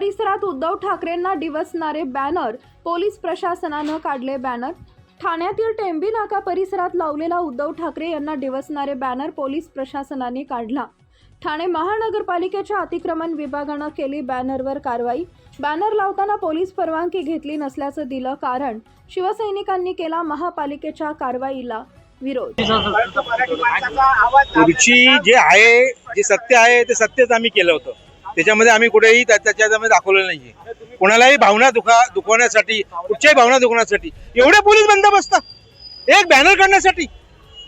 परिसरात उद्धव ठाकरेंना डिवसणारे बॅनर पोलीस प्रशासनानं काढले बॅनर. ठाण्यातील टेंबी नाका परिसरात लावलेला उद्धव ठाकरे यांना डिवसणारे बॅनर पोलीस प्रशासनाने काढला. ठाणे महानगरपालिकेच्या अतिक्रमण विभागानं केली बॅनरवर कारवाई. बॅनर लावताना पोलीस परवानगी घेतली नसल्याचं दिलं कारण शिवसैनिकांनी केला महापालिकेच्या कारवाईला विरोध. पुढची जे आहे जे सत्य आहे ते सत्यच आम्ही केलं होतं. त्याच्यामध्ये आम्ही कुठेही त्या- त्याच्यामध्ये दाखवलं नाहीये. कोणालाही भावना दुखा दुखवण्यासाठी कुठच्याही भावना दुखवण्यासाठी एवढे पोलीस बंदोबस्त एक बॅनर काढण्यासाठी.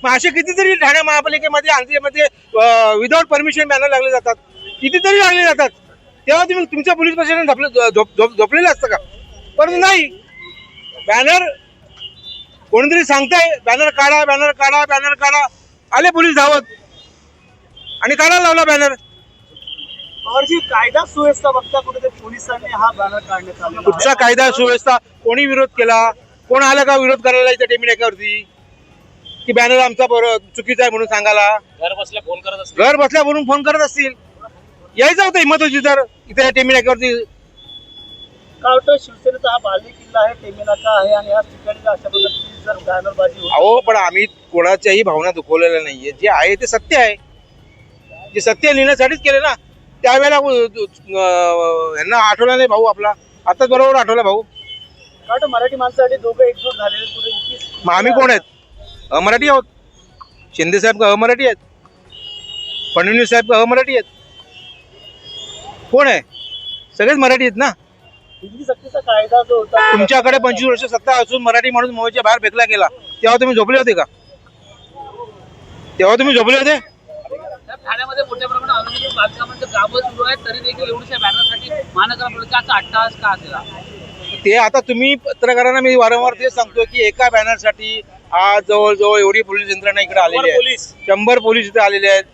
मग असे कितीतरी ठाणे महापालिकेमध्ये आंध्रमध्ये विदाऊट परमिशन बॅनर लागले जातात. कितीतरी लागले जातात. तेव्हा तुम्ही तुमच्या पोलीस प्रशासन झोपले झोप- झोप- झोपलेलं असतं का? परंतु नाही. बॅनर कोणीतरी सांगताय बॅनर काढा बॅनर काढा बॅनर काढा. आले पोलीस धावत. आणि काढायला लावला बॅनर जी कायदा सुव्यवस्था बघता कुठेतरी पोलिसांनी हा बॅनर काढण्यात आलेला कुठचा कायदा सुव्यवस्था? कोणी विरोध केला? कोण आला का विरोध करायला इथे टेमिनाक्यावरती की बॅनर आमचा बरोबर चुकीचा आहे म्हणून सांगायला? घर बसल्या फोन करत असते घर बसल्या म्हणून फोन करत असतील. यायचं होतं हिंमत होती तर इथे टेमिनाक्यावरती का वाटतं शिवसेनेचा हा बालेकिल्ला किल्ला आहे टेमेनाका आहे आणि याच ठिकाणी अशा प्रकारची जर बॅनरबाजी अहो पण आम्ही कोणाच्याही भावना दुखवलेल्या नाहीये. जे आहे ते सत्य आहे. जे सत्य लिहिण्यासाठीच केले ना. त्यावेळेला यांना आठवला नाही भाऊ आपला. आताच बरोबर आठवला भाऊ. वाटतं मराठी माणसासाठी दोघं एकजूट झालेले कुठे युती- मग आम्ही कोण आहेत? अमराठी आहोत. शिंदे साहेब का अमराठी आहेत. फडणवीस साहेब का अमराठी आहेत. कोण आहे? सगळेच मराठी आहेत ना? हिंदी सक्तीचा कायदा जो होता तुमच्याकडे पंचवीस वर्ष सत्ता असून मराठी माणूस मुंबईच्या बाहेर फेकला गेला. तेव्हा तुम्ही झोपले होते का? तेव्हा तुम्ही झोपले होते? ठाण्यामध्ये मोठ्या प्रमाणात अनुदानित बांधकामांचं कामं सुरू आहेत तरी देखील एवढ्याशा बॅनरसाठी महानगरपालिकेचा अट्टाहास का केला ते आता तुम्ही पत्रकारांना मी वारंवार तेच सांगतो की एका बॅनरसाठी आज जवळजवळ एवढी पोलीस यंत्रणा इकडे आलेली आहे. शंभर पोलीस इथे आलेले आहेत.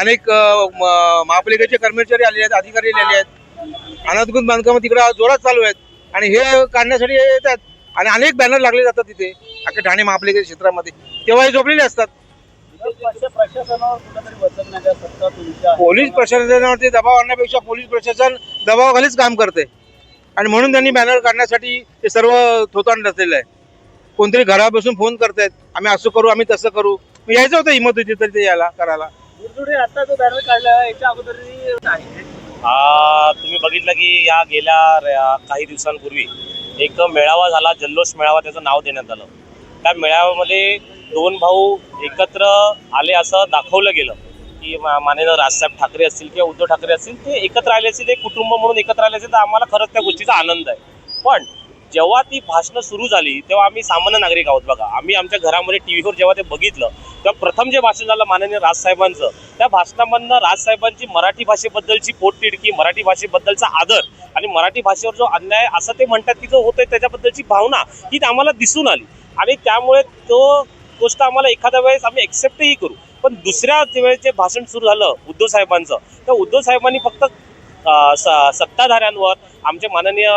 अनेक महापालिकेचे कर्मचारी आलेले आहेत अधिकारी आलेले आहेत. अनधिकृत बांधकाम तिकडे जोरात चालू आहेत. आणि हे काढण्यासाठी येतात. आणि अनेक बॅनर लागले जातात तिथे अख्ख्या ठाणे महापालिकेच्या क्षेत्रामध्ये. तेव्हा हे झोपलेले असतात. पोलीस प्रशासनावरती दबाव आणण्यापेक्षा पोलीस प्रशासन दबावाखालीच काम करते. आणि म्हणून त्यांनी बॅनर काढण्यासाठी हे सर्व थोतांड रचलेलं आहे. कोणतरी घरात बसून फोन करतायत आम्ही असं करू आम्ही तसं करू. यायचं होतं हिंमत होती तरी ते यायला करायला. आता जो बॅनर काढला याच्या अगोदर आहे. आ, तुम्ही बघितलं की या गेल्या काही दिवसांपूर्वी एक मेळावा झाला जल्लोष मेळावा त्याचं नाव देण्यात आलं. त्या मेळाव्यामध्ये दोन भाऊ एकत्र आले असं दाखवलं गेलं. की मा- माननीय राजसाहेब ठाकरे असतील किंवा उद्धव ठाकरे असतील ते एकत्र आले असतील एक कुटुंब म्हणून एकत्र आले असतील तर आम्हाला खरंच त्या गोष्टीचा आनंद आहे. पण जेव्हा ती भाषणं सुरू झाली तेव्हा आम्ही सामान्य नागरिक आहोत बघा. आम्ही आमच्या घरामध्ये टी व्हीवर जेव्हा ते बघितलं तेव्हा प्रथम जे भाषण झालं माननीय राजसाहेबांचं त्या भाषणामधनं राजसाहेबांची मराठी भाषेबद्दलची पोटतिडकी मराठी भाषेबद्दलचा आदर आणि मराठी भाषेवर जो अन्याय असं ते म्हणतात की जो होतोय त्याच्याबद्दलची भावना ही आम्हाला दिसून आली. आणि त्यामुळे तो गोष्ट आम्हाला एखाद्या वेळेस आम्ही एक्सेप्टही करू. पण दुसऱ्या वेळेस जे भाषण सुरू झालं उद्धव साहेबांचं तर उद्धव साहेबांनी फक्त स- सत्ताधाऱ्यांवर आमचे माननीय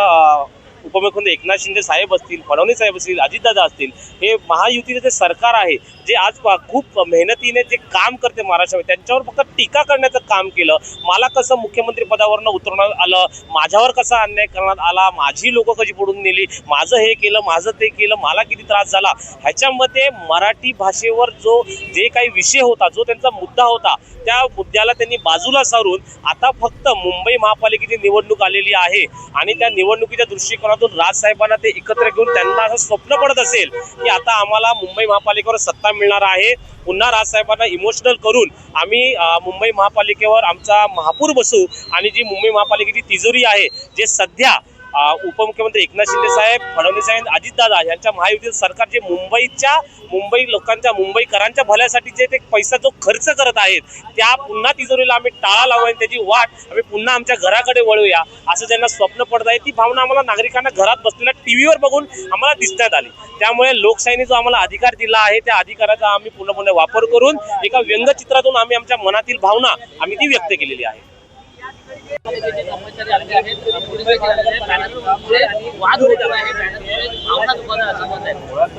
उपमुख्यमंत्री एकनाथ शिंदे साहेब असतील फडणवीस साहेब असतील अजितदादा असतील हे महायुतीचे जे सरकार आहे जे आज खूप मेहनतीने जे काम करते महाराष्ट्रामध्ये त्यांच्यावर फक्त टीका करण्याचं काम केलं. मला कसं मुख्यमंत्री पदावरनं उतरवण्यात आलं माझ्यावर कसा अन्याय करण्यात आला माझी लोक कशी पडून नेली माझं हे केलं माझं ते केलं मला किती त्रास झाला? ह्याच्यामध्ये मराठी भाषेवर जो जे काही विषय होता जो त्यांचा मुद्दा होता त्या मुद्द्याला त्यांनी बाजूला सारून आता फक्त मुंबई महापालिकेची निवडणूक आलेली आहे आणि त्या निवडणुकीच्या दृष्टिकोनातून राजसाहेबांना ते एकत्र घेऊन त्यांना असं स्वप्न पडत असेल की आता आम्हाला मुंबई महापालिकेवर सत्ता मिळणार आहे. पुन्हा राजसाहेबांना इमोशनल करून आम्ही मुंबई महापालिकेवर आमचा महापूर बसू आणि जी मुंबई महापालिकेची तिजोरी आहे जे सध्या उपमुख्यमंत्री एकनाथ शिंदे साहेब फडणवीस साहेब अजितदादा यांच्या महायुतीचं सरकार जे मुंबईच्या मुंबई लोकांच्या मुंबईकरांच्या भल्यासाठी जे ते पैसा जो खर्च करत आहेत त्या पुन्हा तिजोरीला आम्ही टाळा लावू आणि त्याची वाट आम्ही पुन्हा आमच्या घराकडे वळूया असं ज्यांना स्वप्न पडत आहे ती भावना आम्हाला नागरिकांना घरात बसलेल्या टी व्हीवर बघून आम्हाला दिसण्यात आली. त्यामुळे लोकशाहीने जो आम्हाला अधिकार दिला आहे त्या अधिकाराचा आम्ही पूर्णपणे वापर करून एका व्यंगचित्रातून आम्ही आमच्या मनातील भावना आम्ही ती व्यक्त केलेली आहे.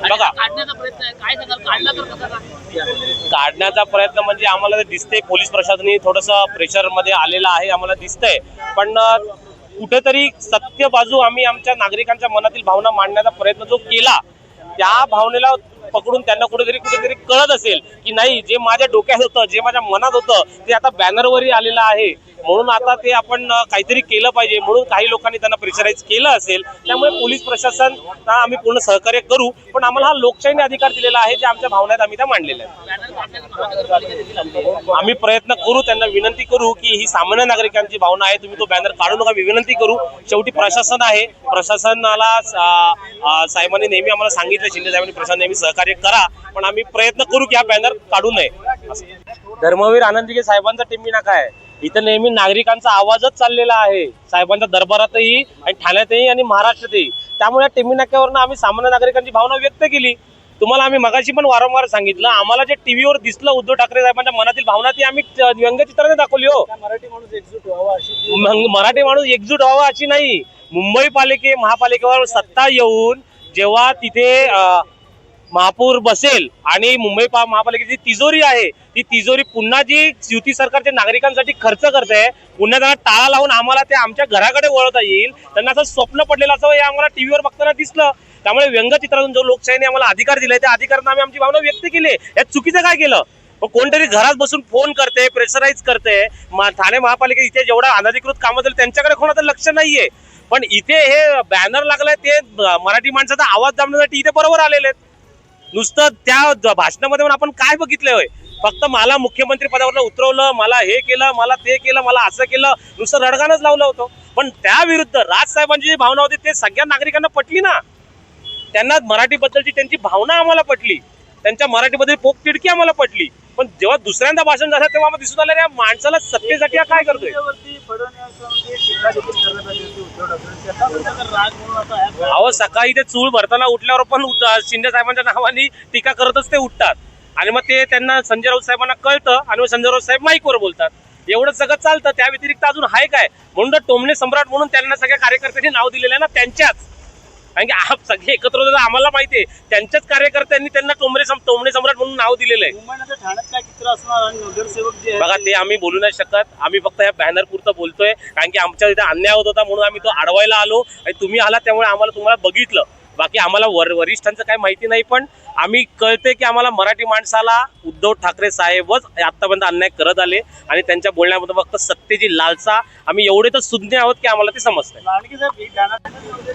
बघा. काढण्याचा प्रयत्न म्हणजे आम्हाला दिसते पोलीस प्रशासनही थोडंसं प्रेशरमध्ये आलेलं आहे आम्हाला दिसतंय पण कुठेतरी सत्य बाजू आम्ही आमच्या नागरिकांच्या मनातील भावना मांडण्याचा प्रयत्न जो केला त्या भावनेला पकडून त्यांना कुठेतरी कुठेतरी कळत असेल की नाही जे माझ्या डोक्यात होतं जे माझ्या मनात होतं ते आता बॅनरवरही आलेलं आहे. म्हणून आता ते आपण काहीतरी केलं पाहिजे. म्हणून काही लोकांनी त्यांना प्रेशराईज केलं असेल. त्यामुळे पोलीस प्रशासन आम्ही पूर्ण सहकार्य करू. पण आम्हाला हा लोकशाहीने अधिकार दिलेला आहे जे आमच्या भावनात आम्ही त्या मांडलेल्या आहेत. आहे. आम्ही प्रयत्न करू त्यांना विनंती करू की ही सामान्य नागरिकांची भावना आहे. तुम्ही तो बॅनर काढू नका मी विनंती करू. शेवटी प्रशासन आहे. प्रशासनाला साहेबांनी नेहमी आम्हाला सांगितलं शिंदे साहेबांनी प्रशासन नेहमी सहकार्य करा पण आम्ही प्रयत्न करू की हा बॅनर काढू नये. धर्मवीर आनंदीगे साहेबांचा नाका आहे. इथं नेहमी नागरिकांचा आवाजच चाललेला आहे. साहेबांच्या दरबारातही आणि ठाण्यातही आणि महाराष्ट्रातही. त्यामुळे या टिम्मी नाक्यावरनं आम्ही सामान्य नागरिकांची भावना व्यक्त केली. तुम्हाला आम्ही मगाशी पण वारंवार सांगितलं आम्हाला जे टीव्हीवर दिसलं उद्धव ठाकरे साहेबांच्या मनातील भावना ती आम्ही व्यंगचित्राने दाखवली हो. मराठी माणूस एकजूट व्हावा अशी मराठी माणूस एकजूट व्हावा अशी नाही. मुंबई पालिके महापालिकेवर सत्ता येऊन जेव्हा तिथे महापौर बसेल आणि मुंबई पा- महापालिकेची तिजोरी आहे ती तिजोरी पुन्हा जी युती सरकारच्या नागरिकांसाठी खर्च करते पुन्हा त्यांना टाळा लावून आम्हाला ते आमच्या घराकडे वळवता येईल. त्यांना असं स्वप्न पडलेलं असं हे आम्हाला टीव्हीवर बघताना दिसलं. त्यामुळे व्यंगचित्रातून जो लोकशाहीने आम्हाला अधिकार दिलाय त्या अधिकारांना आम्ही आमची भावना व्यक्त केली. यात चुकीचं काय केलं? मग कोणतरी घरात बसून फोन करते प्रेशराईज करते. ठाणे महापालिके इथे जेवढा अनधिकृत कामं झाली त्यांच्याकडे कोणाचं लक्ष नाहीये. पण इथे हे बॅनर लागलाय ते मराठी माणसाचा आवाज दाबण्यासाठी इथे बरोबर आलेले आहेत. नुसतं त्या भाषणामध्ये आपण काय बघितलं होय? फक्त मला मुख्यमंत्री पदावर उतरवलं मला हे केलं मला ते केलं मला असं केलं नुसतं रडगाणच लावलं होतं. पण त्याविरुद्ध राजसाहेबांची जी भावना होती ते सगळ्या नागरिकांना पटली ना? त्यांना मराठीबद्दलची त्यांची भावना आम्हाला पटली. त्यांच्या मराठीबद्दल पोकतिडकी आम्हाला पटली. पण जेव्हा दुसऱ्यांदा भाषण झालं तेव्हा आम्हाला दिसून आलं माणसाला सत्तेसाठी काय करतोय? अहो सकाळी ते चूळ भरताना उठल्यावर पण शिंदे साहेबांच्या नावाने टीका करतच ते उठतात. आणि मग ते त्यांना संजय राऊत साहेबांना कळतं आणि मग संजय राऊत साहेब माईकवर बोलतात. एवढं सगळं चालतं त्या व्यतिरिक्त अजून आहे काय? म्हणून टोमणे सम्राट म्हणून त्यांना सगळ्या कार्यकर्त्यांनी नाव दिलेलं आहे ना त्यांच्याच. कारण की आप सगळे एकत्र होते तर आम्हाला माहिती आहे. त्यांच्याच कार्यकर्त्यांनी त्यांना टोमणे सम- टोमणे सम्राट म्हणून नाव दिलेलं आहे. मुंबईनंतर ठाण्यात काय चित्र असणार आणि नगरसेवक जे आहेत बघा ते आम्ही बोलू नाही शकत. आम्ही फक्त या बॅनर पुरतं बोलतोय. कारण की आमच्या इथे अन्याय होत होता म्हणून आम्ही तो अडवायला आलो. आणि तुम्ही आलात त्यामुळे आम्हाला तुम्हाला बघितलं. बाकी आम्हाला वर वरिष्ठांचं काही माहिती नाही पण आम्ही कळते की आम्हाला मराठी माणसाला उद्धव ठाकरे साहेबच आत्तापर्यंत अन्याय करत आले आणि त्यांच्या बोलण्यामध्ये फक्त सत्तेची लालसा आम्ही एवढे तर सुज्ञ आहोत की आम्हाला ते समजतंय.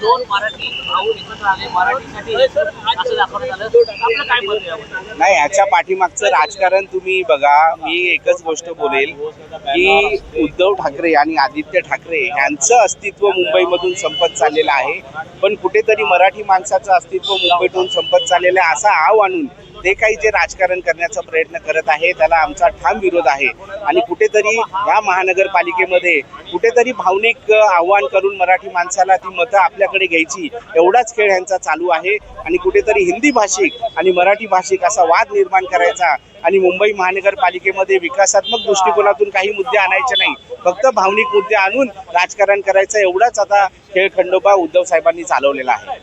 दोन मराठी भाऊ एकत्र आले मराठीसाठी असं दाखवण्यात आलं. नाही ह्याच्या पाठीमागचं राजकारण तुम्ही बघा. मी एकच गोष्ट बोलेल की उद्धव ठाकरे आणि आदित्य ठाकरे यांचं अस्तित्व मुंबईमधून संपत चाललेलं आहे. पण कुठेतरी मराठी माणसाचं अस्तित्व मुंबईतून संपत चाललेलं आहे असा आव आणून ते काही जे राजकारण करण्याचा प्रयत्न करत आहे त्याला आमचा ठाम विरोध आहे. आणि कुठेतरी या महानगरपालिकेमध्ये कुठेतरी भावनिक आव्हान करून मराठी माणसाला ती मतं आपल्याकडे घ्यायची एवढाच खेळ ह्यांचा चालू आहे. आणि कुठेतरी हिंदी भाषिक आणि मराठी भाषिक असा वाद निर्माण करायचा आणि मुंबई महानगरपालिकेमध्ये विकासात्मक दृष्टिकोनातून काही मुद्दे आणायचे नाही. फक्त भावनिक मुद्दे आणून राजकारण करायचं एवढाच आता खेळ खंडोबा उद्धव साहेबांनी चालवलेला आहे.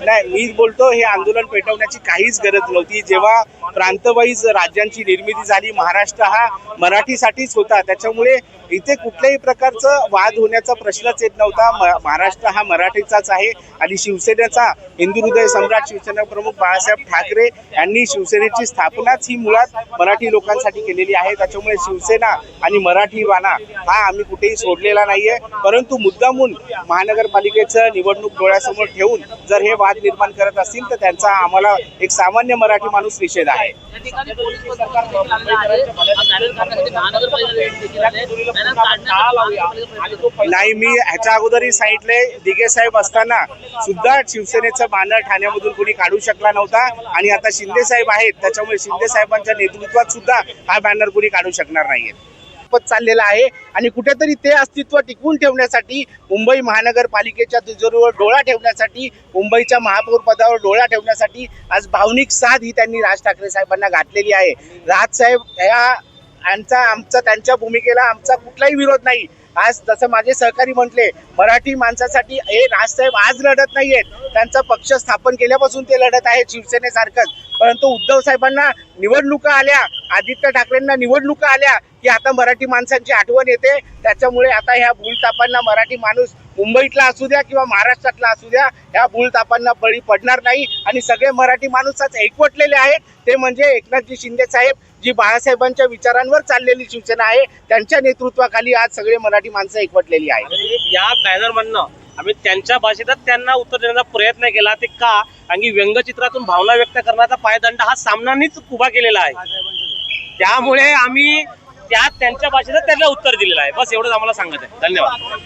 नाही मी बोलतो हे आंदोलन पेटवण्याची काहीच गरज नव्हती. जेव्हा प्रांतवाईज राज्यांची निर्मिती झाली महाराष्ट्र हा मराठीसाठीच होता. त्याच्यामुळे इथे कुठल्याही प्रकारचं वाद होण्याचा प्रश्नच येत नव्हता. म- महाराष्ट्र हा मराठीचाच आहे आणि शिवसेनेचा हिंदू हृदय सम्राट शिवसेना प्रमुख बाळासाहेब ठाकरे यांनी शिवसेनेची स्थापनाच ही मुळात मराठी लोकांसाठी केलेली आहे. त्याच्यामुळे शिवसेना आणि मराठी वाना हा आम्ही कुठेही सोडलेला नाहीये. परंतु मुद्दामून महानगरपालिकेचं निवडणूक डोळ्यासमोर ठेवून जर हे वाद निर्माण करत असतील तर त्यांचा आम्हाला एक सामान्य मराठी माणूस निषेध आहे. नाही मी ह्याच्या अगोदरही सांगितले दिगे साहेब असताना सुद्धा शिवसेनेचं बॅनर ठाण्यामधून कोणी काढू शकला नव्हता आणि आता शिंदे साहेब आहेत त्याच्यामुळे शिंदे साहेबांच्या नेतृत्वात सुद्धा हा बॅनर कोणी काढू शकणार नाहीये. पत चाललेला आहे. आणि कुठेतरी ते अस्तित्व टिकवून ठेवण्यासाठी मुंबई महानगरपालिकेच्या तिजोरीवर डोळा ठेवण्यासाठी मुंबईच्या महापौर पदावर डोळा ठेवण्यासाठी आज भावनिक साथ ही त्यांनी राज ठाकरे साहेबांना घातलेली आहे. राजसाहेब या यांचा आमचा त्यांच्या भूमिकेला आमचा कुठलाही विरोध नाही. आज जसं माझे सहकारी म्हटले मराठी माणसासाठी हे राजसाहेब आज लढत नाहीयेत. त्यांचा पक्ष स्थापन केल्यापासून ते लढत आहेत शिवसेनेसारखंच. परंतु उद्धव साहेबांना निवडणुका आल्या आदित्य ठाकरेंना निवडणुका आल्या की आता मराठी माणसांची आठवण येते. त्याच्यामुळे आता ह्या भूलतापांना मराठी माणूस मुंबईतला असू द्या किंवा महाराष्ट्रातला असू द्या ह्या भूलतापांना बळी पडणार नाही आणि सगळे मराठी माणूसच एकवटलेले आहेत. ते म्हणजे एकनाथजी शिंदे साहेब जी बाळासाहेबांच्या विचारांवर चाललेली शिवसेना आहे त्यांच्या नेतृत्वाखाली आज सगळे मराठी माणसं एकवटलेली आहेत. या बॅनर म्हणणं आम्ही त्यांच्या भाषेतच त्यांना उत्तर देण्याचा प्रयत्न केला ते का? आणि व्यंगचित्रातून भावना व्यक्त करण्याचा पायदंड हा सामनानीच उभा केलेला आहे. त्यामुळे आम्ही त्या त्यांच्या भाषेतच त्यांना उत्तर दिलेलं आहे. बस एवढंच आम्हाला सांगत आहे. धन्यवाद.